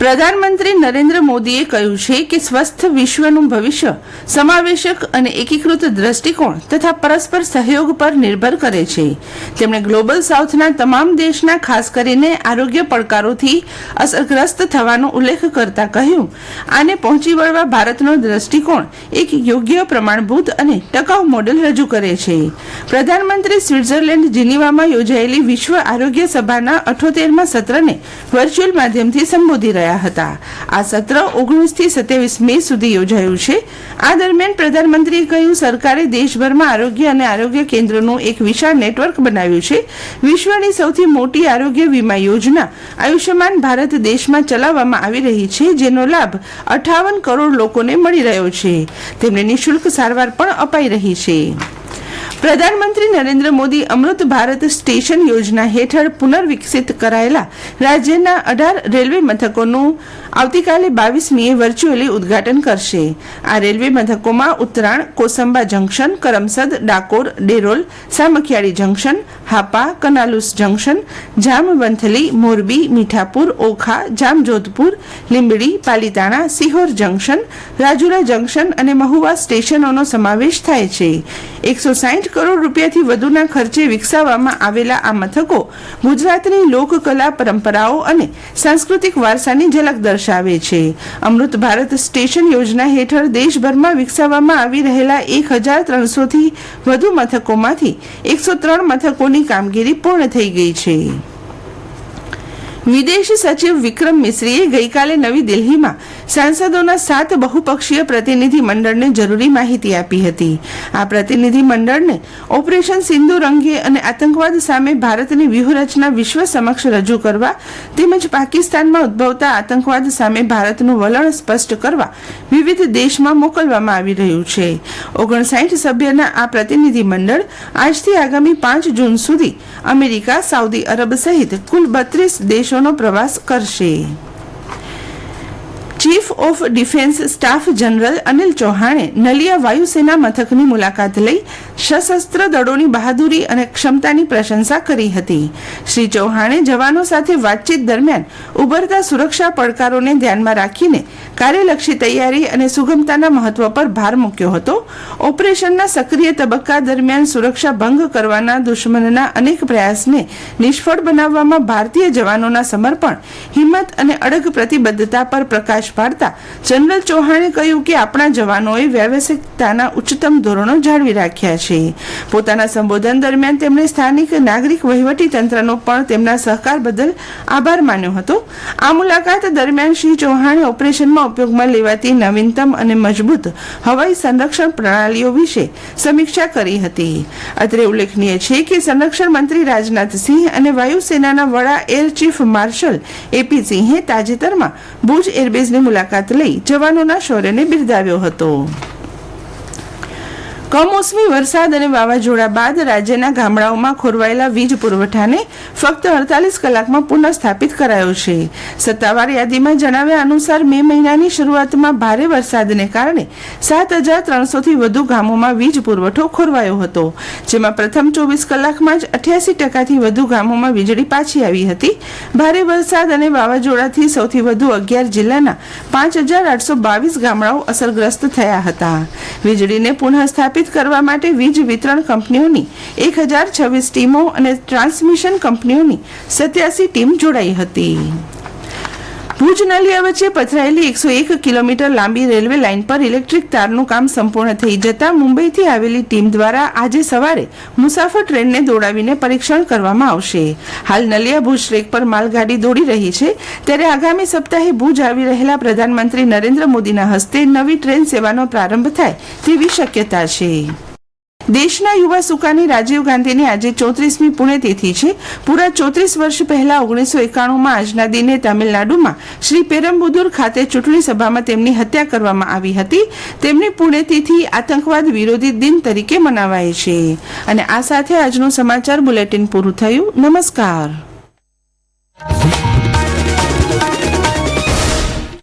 પ્રધાનમંત્રી નરેન્દ્ર મોદીએ કહ્યું છે કે સ્વસ્થ વિશ્વનું ભવિષ્ય સમાવેશક અને એકીકૃત દ્રષ્ટિકોણ તથા પરસ્પર સહયોગ પર નિર્ભર કરે છે. તેમણે ગ્લોબલ સાઉથના તમામ દેશના ખાસ કરીને આરોગ્ય પડકારોથી અસરગ્રસ્ત થવાનો ઉલ્લેખ કરતા કહ્યું, આને પહોંચી વળવા ભારતનો દ્રષ્ટિકોણ એક યોગ્ય પ્રમાણભૂત અને ટકાઉ મોડેલ રજૂ કરે છે. પ્રધાનમંત્રી સ્વિટ્ઝરલેન્ડ જીનીવામાં યોજાયેલી વિશ્વ આરોગ્ય સભાના અઠોતેરમાં સત્રને વર્ચ્યુઅલ માધ્યમથી સંબોધી રહ્યા હતા. આ સત્ર ઓગણીસથી સત્યાવીસ મે સુધી યોજાયું છે. આ દરમિયાન પ્રધાનમંત્રીએ કહ્યું, સરકારે દેશભરમાં આરોગ્ય અને આરોગ્ય કેન્દ્રોનું એક વિશાળ નેટવર્ક બનાવ્યું છે. વિશ્વની સૌથી મોટી આરોગ્ય વીમા યોજના આયુષ્યમાન ભારત દેશમાં ચલાવવામાં આવી રહી છે, જેનો લાભ અઠાવન કરોડ લોકોને મળી રહ્યો છે. તેમને નિઃશુલ્ક સારવાર પણ અપાઈ રહી છે. પ્રધાનમંત્રી નરેન્દ્ર મોદી અમૃત ભારત સ્ટેશન યોજના હેઠળ પુનર્વિકસિત કરાયેલા રાજ્યના અઢાર રેલવે મથકોનું આવતીકાલે બાવીસમીએ વર્ચ્યુઅલી ઉદ્ઘાટન કરશે. આ રેલવે મથકોમાં Utran Kosamba junction, Karamsad, Dakor, Derol, Samakhiyali junction, Hapa, Kanalus junction Jamwanthali Morbi, Mithapur, Okha Jamjodhpur Limbdi, Palitana, Sihor junction, Rajula junction અને મહુવા સ્ટેશનોનો સમાવેશ થાય છે. એકસો સાઠ કરોડ રૂપિયાથી વધુના ખર્ચે વિકસાવવામાં આવેલા આ મથકો ગુજરાતની લોકકલા પરંપરાઓ અને સાંસ્કૃતિક વારસાની ઝલક દર્શાવે છે. અમૃત ભારત સ્ટેશન યોજના હેઠળ દેશભરમાં વિકસાવવામાં આવી રહેલા એક હજાર ત્રણસોથી વધુ મથકોમાંથી એકસો ત્રણ મથકોની કામગીરી પૂર્ણ થઈ ગઈ છે. વિદેશ સચિવ વિક્રમ મિશ્રીએ ગઈકાલે નવી દિલ્હીમાં સાંસદોના સાત બહુપક્ષીય પ્રતિનિધિ મંડળને જરૂરી માહિતી આપી હતી. આ પ્રતિનિધિ મંડળને ઓપરેશન સિંધુ અંગે અને આતંકવાદ સામે ભારતની વ્યૂહરચના વિશ્વ સમક્ષ રજૂ કરવા તેમજ પાકિસ્તાનમાં ઉદ્ભવતા આતંકવાદ સામે ભારતનું વલણ સ્પષ્ટ કરવા વિવિધ દેશમાં મોકલવામાં આવી રહ્યું છે. ઓગણસાઠ સભ્યના આ પ્રતિનિધિ મંડળ આજથી આગામી પાંચ જૂન સુધી અમેરિકા, સાઉદી અરબ સહિત કુલ બત્રીસ દેશોનો પ્રવાસ કરશે. Chief of defence staff general Anil ચૌહાણે નલિયા વાયુસેના મથકની મુલાકાત લઈ સશસ્ત્ર દળોની બહાદુરી અને ક્ષમતાની પ્રશંસા કરી હતી. શ્રી ચૌહાણે જવાનો સાથે વાતચીત દરમિયાન ઉભરતા સુરક્ષા પડકારોને ધ્યાનમાં રાખીને કાર્યલક્ષી તૈયારી અને સુગમતાના મહત્વ પર ભાર મૂક્યો હતો. ઓપરેશનના સક્રિય તબક્કા દરમિયાન સુરક્ષા ભંગ કરવાના દુશ્મનના અનેક પ્રયાસને નિષ્ફળ બનાવવામાં ભારતીય જવાનોના સમર્પણ, હિંમત અને અડગ પ્રતિબદ્ધતા પર પ્રકાશ પાડતા જનરલ ચૌહાણે કહ્યું કે આપણા જવાનોએ વ્યાવસાયિકતાના ઉચ્ચતમ ધોરણો જાળવી રાખ્યા છે. પોતાના સંબોધન દરમિયાન તેમણે સ્થાનિક નાગરિક વહીવટી તંત્રનો પણ તેમના સહકાર બદલ આભાર માન્યો હતો. આ મુલાકાત દરમિયાન શ્રી ચૌહાણે ઓપરેશનમાં ઉપયોગમાં લેવાતી નવીનતમ અને મજબૂત હવાઈ સંરક્ષણ પ્રણાલીઓ વિશે સમીક્ષા કરી હતી. અત્રે ઉલ્લેખનીય છે કે સંરક્ષણ મંત્રી રાજનાથસિંહ અને વાયુસેનાના વડા એર ચીફ માર્શલ એપી સિંહે તાજેતરમાં ભુજ એરબેઝની મુલાકાત લઈ જવાનોના શૌર્યને બિરદાવ્યો હતો. કમોસમી વરસાદ અને વાવાઝોડા બાદ રાજ્યના ગામડાઓમાં ખોરવાયેલા વીજ પુરવઠાને ફક્ત અડતાલીસ કલાકમાં પુનઃસ્થાપિત કરાયો છે. સત્તાવાર યાદીમાં જણાવ્યા અનુસાર મે મહિનાની શરૂઆતમાં ભારે વરસાદને કારણે સાત હજાર ત્રણસોથી વધુ ગામોમાં વીજ પુરવઠો ખોરવાયો હતો, જેમાં પ્રથમ ચોવીસ કલાકમાં જ અઠ્યાસી ટકાથી વધુ ગામોમાં વીજળી પાછી આવી હતી. ભારે વરસાદ અને વાવાઝોડાથી સૌથી વધુ અગિયાર જિલ્લાના પાંચ હજાર આઠસો બાવીસ ગામડાઓ અસરગ્રસ્ત થયા હતા. વીજળીને પુનઃસ્થાપિત કરવા માટે વીજ વિતરણ કંપનીઓની એક હજાર છવ્વીસ ટીમો અને ટ્રાન્સમિશન કંપનીઓની સત્યાસી ટીમ જોડાઈ હતી. ભુજ નલિયા વચ્ચે પથરાયેલી એકસો એક કિલોમીટર લાંબી રેલવે લાઇન પર ઇલેક્ટ્રિક તારનું કામ સંપૂર્ણ થઈ જતા મુંબઈથી આવેલી ટીમ દ્વારા આજે સવારે મુસાફર ટ્રેનને દોડાવીને પરીક્ષણ કરવામાં આવશે. હાલ નલિયા ભુજ ટ્રેક પર માલગાડી દોડી રહી છે. ત્યારે આગામી સપ્તાહે ભુજ આવી રહેલા પ્રધાનમંત્રી નરેન્દ્ર મોદીના હસ્તે નવી ટ્રેન સેવાનો પ્રારંભ થાય તેવી શક્યતા છે. દેશના યુવા સુકાની રાજીવ ગાંધીની આજે ચોત્રીસમી પુણ્યતિથિ છે. પૂરા ચોત્રીસ વર્ષ પહેલા ઓગણીસો એકાણુંમાં આજના દિને તમિલનાડુમાં શ્રી પેરમ્બુદુર ખાતે ચૂંટણી સભામાં તેમની હત્યા કરવામાં આવી હતી. તેમની પુણ્યતિથિ આતંકવાદ વિરોધી દિન તરીકે મનાવાય છે. અને આ સાથે આજનું સમાચાર બુલેટિન પૂરું થયું. નમસ્કાર.